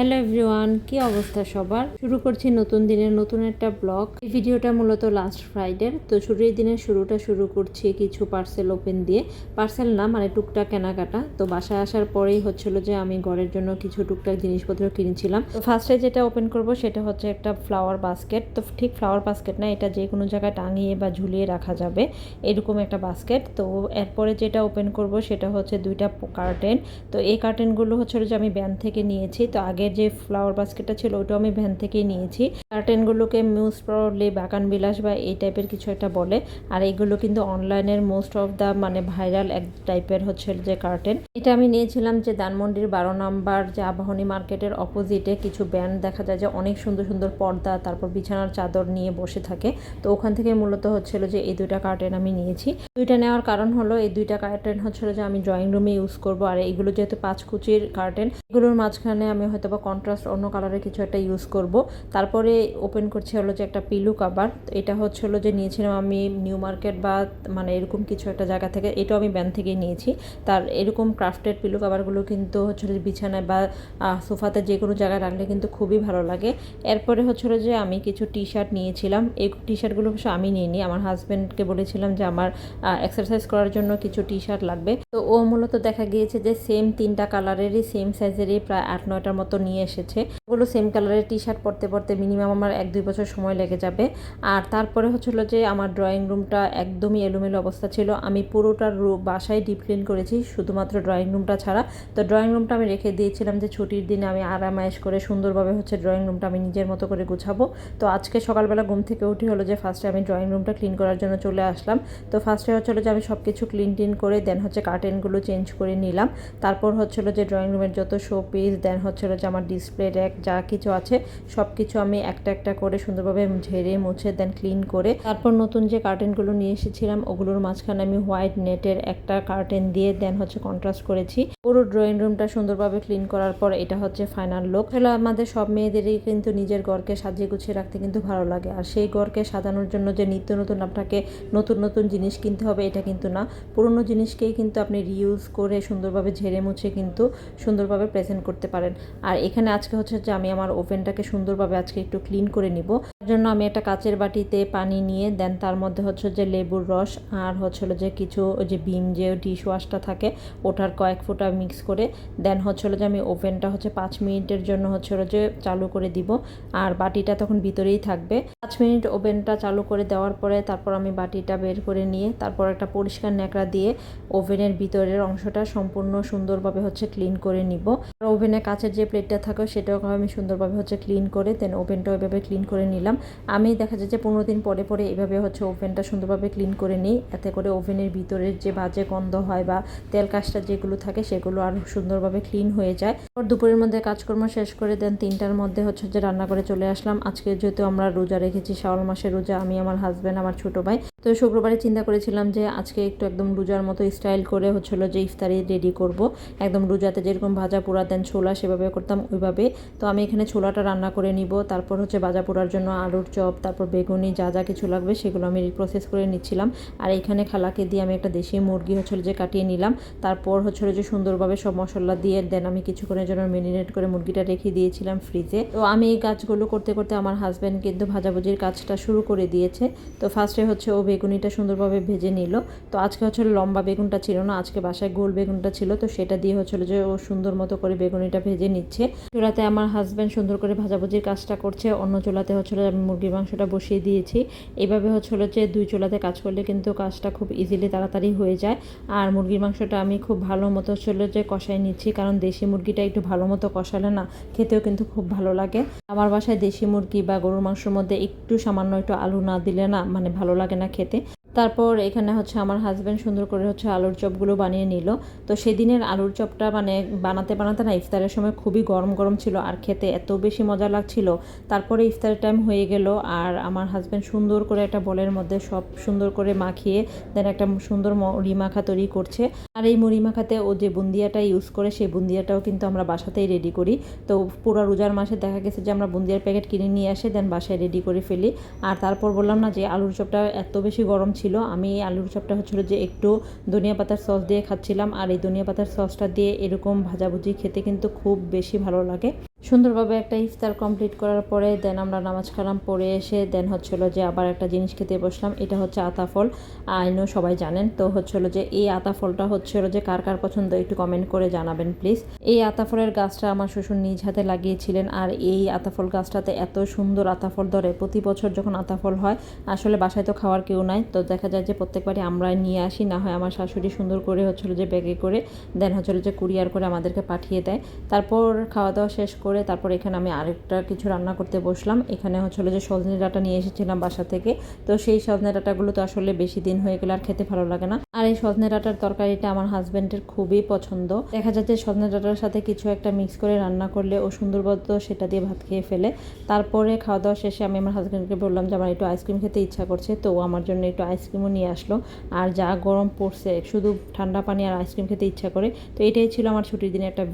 Hello everyone কি অবস্থা সবার? শুরু করছি নতুন দিনের নতুন একটা ব্লগ এই ভিডিওটা মূলত লাস্ট ফ্রাইডের তো ছুটির দিনের শুরুটা শুরু করছি কিছু পার্সেল ওপেন দিয়ে। পার্সেল না মানে টুকটাক কেনাকাটা। তো বাসায় আসার পরেই হচ্ছিল যে আমি ঘরের জন্য কিছু টুকটাক জিনিসপত্র কিনেছিলাম। তো ফার্স্টে যেটা ওপেন করব সেটা হচ্ছে একটা ফ্লাওয়ার বাস্কেট তো ঠিক ফ্লাওয়ার বাস্কেট না, এটা যে কোনো জায়গায় টাঙিয়ে বা ঝুলিয়ে রাখা যাবে, এরকম একটা বাস্কেট তো এরপরে যেটা ওপেন করব সেটা হচ্ছে দুইটা কার্টেন তো এই কার্টেনগুলো হচ্ছে যে আমি ব্যান থেকে নিয়েছি। তো আগের যে ফ্লাওয়ার বাস্কেটটা ছিল ওটাও আমি ভ্যান থেকেই নিয়েছি। কার্টেনগুলোকে মিউজ প্রলি বাগান বিলাস বা এই টাইপের কিছু একটা বলে। আর এইগুলো কিন্তু অনলাইনের মোস্ট অফ দ্য মানে ভাইরাল এক টাইপের হচ্ছে যে কার্টেন এটা আমি নিয়েছিলাম যে ধানমন্ডির বারো নাম্বার যে আবাহনী মার্কেটের অপোজিটে কিছু ব্যান্ড দেখা যায় যে অনেক সুন্দর সুন্দর পর্দা, তারপর বিছানার চাদর নিয়ে বসে থাকে। তো ওখান থেকে মূলত হচ্ছিল যে এই দুইটা কার্টেন আমি নিয়েছি। দুইটা নেওয়ার কারণ হলো, এই দুইটা কার্টেন হচ্ছিল যে আমি ড্রয়িং রুমে ইউজ করব। আর এইগুলো যেহেতু পাঁচ কুচির কার্টেন এগুলোর মাঝখানে আমি হয়তো বা কন্ট্রাস্ট অন্য কালারের কিছু একটা ইউজ করব। তারপরে ওপেন করছি হলো যে একটা পিলু কাবার এটা হচ্ছে হলো যে নিয়েছিলাম আমি নিউ মার্কেট বা মানে এরকম কিছু একটা জায়গা থেকে। এটাও আমি ব্যান থেকেই নিয়েছি। তার এরকম ক্রাফটেড পিলু কাভারগুলো কিন্তু হচ্ছে বিছানায় বা সোফাতে যে কোনো জায়গায় রাখলে কিন্তু খুবই ভালো লাগে। এরপরে হচ্ছিল যে আমি কিছু টি শার্ট নিয়েছিলাম। এই টি শার্টগুলো অবশ্য আমি নিইনি। আমার হাজব্যান্ডকে বলেছিলাম যে আমার এক্সারসাইজ করার জন্য কিছু টি শার্ট লাগবে। তো ও মূলত দেখা গিয়েছে যে সেম তিনটা কালারেরই সেম সাইজেরই প্রায় আট নয়টার মতো নিয়ে এসেছে। ওগুলো সেম কালারের টি শার্ট পরতে পরতে মিনিমাম আমার এক দুই বছর সময় লেগে যাবে। আর তারপরে হচ্ছিল যে আমার ড্রয়িং রুমটা একদমই এলোমেলো অবস্থা ছিল। আমি পুরোটা বাসায় ডিপ ক্লিন করেছি, শুধুমাত্র ড্রয়িং রুমটা ছাড়া। তো ড্রয়িং রুমটা আমি রেখে দিয়েছিলাম যে ছুটির দিনে আমি আরামায়েশ করে সুন্দরভাবে হচ্ছে ড্রয়িং রুমটা আমি নিজের মতো করে গুছাবো। তো আজকে সকালবেলা ঘুম থেকে উঠে হলো যে ফার্স্টে আমি ড্রয়িং রুমটা ক্লিন করার জন্য চলে আসলাম। তো ফার্স্টে হচ্ছিল যে আমি সব কিছু ক্লিন টিন করে দেন হচ্ছে কার্টেনগুলো চেঞ্জ করে নিলাম। তারপর হচ্ছিল যে ড্রয়িং রুমের যত শো পিস দেন হচ্ছিল যে আমার ডিসপ্লে র্যাক যা কিছু আছে সব কিছু আমি একটা একটা করে সুন্দরভাবে ঝেড়ে মুছে দেন ক্লিন করে, তারপর নতুন যে কার্টেনগুলো নিয়ে এসেছিলাম, ওগুলোর মাঝখানে আমি হোয়াইট নেটের একটা কার্টেন দিয়ে দেন হচ্ছে কন্ট্রাস্ট করেছি। পুরো ড্রয়িং রুমটা সুন্দরভাবে ক্লিন করার পর, এটা হচ্ছে ফাইনাল লুক হলো আমাদের সব মেয়েদেরই কিন্তু নিজের ঘরকে সাজিয়ে গুছিয়ে রাখতে কিন্তু ভালো লাগে। আর সেই ঘরকে সাজানোর জন্য যে নিত্য নতুন আপনাকে নতুন নতুন জিনিস কিনতে হবে, এটা কিন্তু না। পুরনো জিনিসকেই কিন্তু আপনি রিউজ করে সুন্দরভাবে ঝেড়ে মুছে কিন্তু সুন্দরভাবে প্রেজেন্ট করতে পারেন। আর এখানে আজকে হচ্ছে যে আমি আমার ওভেনটাকে সুন্দরভাবে আজকে একটু ক্লিন করে নিব। জন্য আমি একটা কাচের বাটিতে পানি নিয়ে, দেন তার মধ্যে হচ্ছে যে লেবুর রস আর হচ্ছিল যে কিছু ওই যে বিম যে ডিশ ওয়াশটা থাকে, ওটার কয়েক ফোঁটা মিক্স করে, দেন হচ্ছিল যে আমি ওভেনটা হচ্ছে পাঁচ মিনিটের জন্য হচ্ছিল যে চালু করে দিব। আর বাটিটা তখন ভিতরেই থাকবে। পাঁচ মিনিট ওভেনটা চালু করে দেওয়ার পরে তারপর আমি বাটিটা বের করে নিয়ে, তারপর একটা পরিষ্কার ন্যাকড়া দিয়ে ওভেনের ভিতরের অংশটা সম্পূর্ণ সুন্দরভাবে হচ্ছে ক্লিন করে নিব। আর ওভেনে কাছের যে প্লেটটা থাকে, সেটাও আমি সুন্দরভাবে হচ্ছে ক্লিন করে, দেন ওভেনটা ওইভাবে ক্লিন করে নিলাম। আমি দেখা যায় যে পনেরো দিন পরে পরে এভাবে হচ্ছে ওভেনটা সুন্দরভাবে ক্লিন করে নিই। এতে করে ওভেনের ভিতরের যে বাজে গন্ধ হয় বা তেল কাজটা যেগুলো থাকে সেগুলো আরও সুন্দরভাবে ক্লিন হয়ে যায়। আর দুপুরের মধ্যে কাজকর্ম শেষ করে দেন তিনটার মধ্যে হচ্ছে যে রান্না করে চলে আসলাম। আজকে যেহেতু আমরা রোজা রেখেছি, শাওয়াল মাসের রোজা, আমি, আমার হাজব্যান্ড আমার ছোটো ভাই। তো শুক্রবারে চিন্তা করেছিলাম যে আজকে একটু একদম রোজার মতো স্টাইল করে হচ্ছিল যে ইফতারি রেডি করব। একদম রোজাতে যেরকম ভাজা পোড়া দেন ছোলা সেভাবে করতাম ওইভাবে। তো আমি এখানে ছোলাটা রান্না করে নিব, তারপর হচ্ছে ভাজা পোড়ার জন্য আলুর চপ, তারপর বেগুনি যা যা কিছু লাগবে সেগুলো আমি প্রসেস করে নিচ্ছিলাম। আর এখানে খালাকে দিয়ে আমি একটা দেশি মুরগি হচ্ছিল যে কাটিয়ে নিলাম। তারপর হচ্ছিল যে সুন্দরভাবে সব মশলা দিয়ে দেন আমি কিছুক্ষণের জন্য মেরিনেট করে মুরগিটা রেখে দিয়েছিলাম ফ্রিজে তো আমি এই কাজগুলো করতে করতে আমার হাজব্যান্ড কিন্তু ভাজাভুজির কাজটা শুরু করে দিয়েছে। তো ফার্স্টে হচ্ছে ও বেগুনিটা সুন্দরভাবে ভেজে নিল। তো আজকে হচ্ছে লম্বা বেগুনটা ছিল না, আজকে বাসায় গোল বেগুনটা ছিল। তো সেটা দিয়ে হচ্ছিল যে ও সুন্দর মতো করে বেগুনিটা ভেজে নিচ্ছে। চুলাতে আমার হাজব্যান্ড সুন্দর করে ভাজাভুজির কাজটা করছে। অন্য চুলাতে হচ্ছিল আমি মুরগির মাংসটা বসিয়ে দিয়েছি। এভাবে হচ্ছে হলো যে দুই চুলাতে কাজ করলে কিন্তু কাজটা খুব ইজিলি তাড়াতাড়ি হয়ে যায়। আর মুরগির মাংসটা আমি খুব ভালো মতো হচ্ছে যে কষাই নিচ্ছি, কারণ দেশি মুরগিটা একটু ভালো মতো কষালে না খেতেও কিন্তু খুব ভালো লাগে। আমার বাসায় দেশি মুরগি বা গরুর মাংসের মধ্যে একটু সামান্য একটু আলু না দিলে না মানে ভালো লাগে না খেতে। তারপর এখানে হচ্ছে আমার হাজব্যান্ড সুন্দর করে হচ্ছে আলুর চপগুলো বানিয়ে নিল। তো সেদিনের আলুর চপটা মানে বানাতে বানাতে না ইফতারের সময় খুবই গরম গরম ছিল আর খেতে এত বেশি মজা লাগছিল। তারপরে ইফতারের টাইম হয়ে গেল আর আমার হাজব্যান্ড সুন্দর করে একটা বলের মধ্যে সব সুন্দর করে মাখিয়ে দেন একটা সুন্দর মুড়ি মাখা তৈরি করছে। আর এই মুড়ি মাখাতে ও যে বুন্দিয়াটা ইউজ করে সেই বুন্দিয়াটাও কিন্তু আমরা বাসাতেই রেডি করি। তো পুরো রোজার মাসে দেখা গেছে যে আমরা বুন্দিয়ার প্যাকেট কিনে নিয়ে আসে দেন বাসায় রেডি করে ফেলি। আর তারপর বললাম না যে আলুর চপটা এত বেশি গরম ছিল। আমি আলুর চপটা হচ্ছিল যে একটু ধনিয়া পাতার সস দিয়ে খাচ্ছিলাম। আর এই ধনিয়া পাতার সসটা দিয়ে এরকম ভাজাভুজি খেতে কিন্তু খুব বেশি ভালো লাগে। সুন্দরভাবে একটা ইফতার কমপ্লিট করার পরে দেন আমরা নামাজ কালাম পড়ে এসে দেন হচ্ছিল যে আবার একটা জিনিস খেতে বসলাম, এটা হচ্ছে আতা ফল। আইনও সবাই জানেন, তো হচ্ছিল যে এই আতা ফলটা হচ্ছিল যে কার কার পছন্দ একটু কমেন্ট করে জানাবেন প্লিজ এই আতা ফলের গাছটা আমার শ্বশুর নিজ হাতে লাগিয়েছিলেন আর এই আতা ফল গাছটাতে এত সুন্দর আতা ফল ধরে। প্রতি বছর যখন আতা ফল হয়, আসলে বাসায় তো খাওয়ার কেউ নাই, তো দেখা যায় যে প্রত্যেকবারই আমরা নিয়ে আসি, না হয় আমার শাশুড়ি সুন্দর করে হচ্ছিল যে ব্যাগে করে দেন হচ্ছিল যে কুরিয়ার করে আমাদেরকে পাঠিয়ে দেয়। তারপর খাওয়া দাওয়া শেষ করে তারপর এখানে আমি আরেকটা কিছু রান্না করতে বসলাম। এখানে হচ্ছিল যে সজনে ডাঁটা নিয়ে এসেছিলাম বাসা থেকে। তো সেই সজনে ডাঁটাগুলো তো আসলে বেশি দিন হয়ে গেলে আর খেতে ভালো লাগে না। আর এই সজনে ডাঁটার তরকারিটা আমার হাজব্যান্ডের খুবই পছন্দ। দেখা যাচ্ছে সজনে ডাঁটার সাথে কিছু একটা মিক্স করে রান্না করলে ও সুন্দর মতো সেটা দিয়ে ভাত খেয়ে ফেলে। তারপরে খাওয়া দাওয়া শেষে আমি আমার হাজব্যান্ডকে বললাম যে, আমার একটু আইসক্রিম খেতে ইচ্ছা করছে। তো আমার জন্য একটু আইসক্রিমও নিয়ে আসলো। আর যা গরম পড়ছে, শুধু ঠান্ডা পানি আর আইসক্রিম খেতে ইচ্ছা করে। তো এটাই ছিল আমার ছুটির দিনে একটা